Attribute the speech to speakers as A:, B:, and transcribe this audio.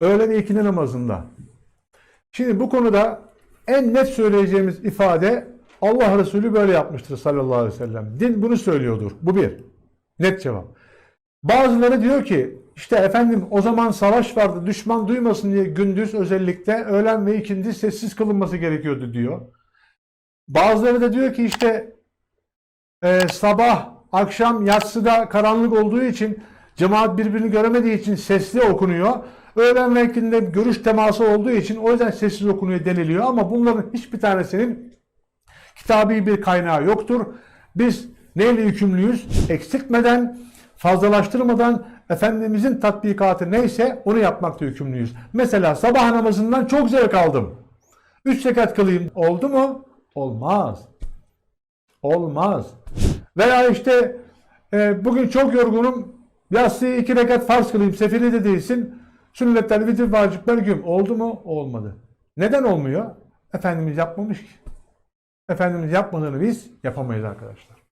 A: Öğle ve ikindi namazında. Şimdi bu konuda en net söyleyeceğimiz ifade Allah Resulü böyle yapmıştır sallallahu aleyhi ve sellem. Din bunu söylüyordur. Bu bir. Net cevap. Bazıları diyor ki işte efendim o zaman savaş vardı düşman duymasın diye gündüz özellikle öğlen ve ikindi sessiz kılınması gerekiyordu diyor. Bazıları da diyor ki işte e, sabah, akşam, yatsıda karanlık olduğu için cemaat birbirini göremediği için sesli okunuyor. İkindide görüş teması olduğu için o yüzden sessiz okunuyor deniliyor ama bunların hiçbir tanesinin kitabi bir kaynağı yoktur. Biz neyle yükümlüyüz? Eksiltmeden, fazlalaştırmadan Efendimizin tatbikatı neyse onu yapmakta yükümlüyüz. Mesela sabah namazından çok zevk aldım. Üç rekat kılayım oldu mu? Olmaz. Olmaz. Veya işte e, bugün çok yorgunum. Yatsıyı iki rekat farz kılayım. Seferi de değilsin. Sünnetler, vitir, vacipler gün. Oldu mu? Olmadı. Neden olmuyor? Efendimiz yapmamış ki. Efendimiz yapmadığını biz yapamayız arkadaşlar.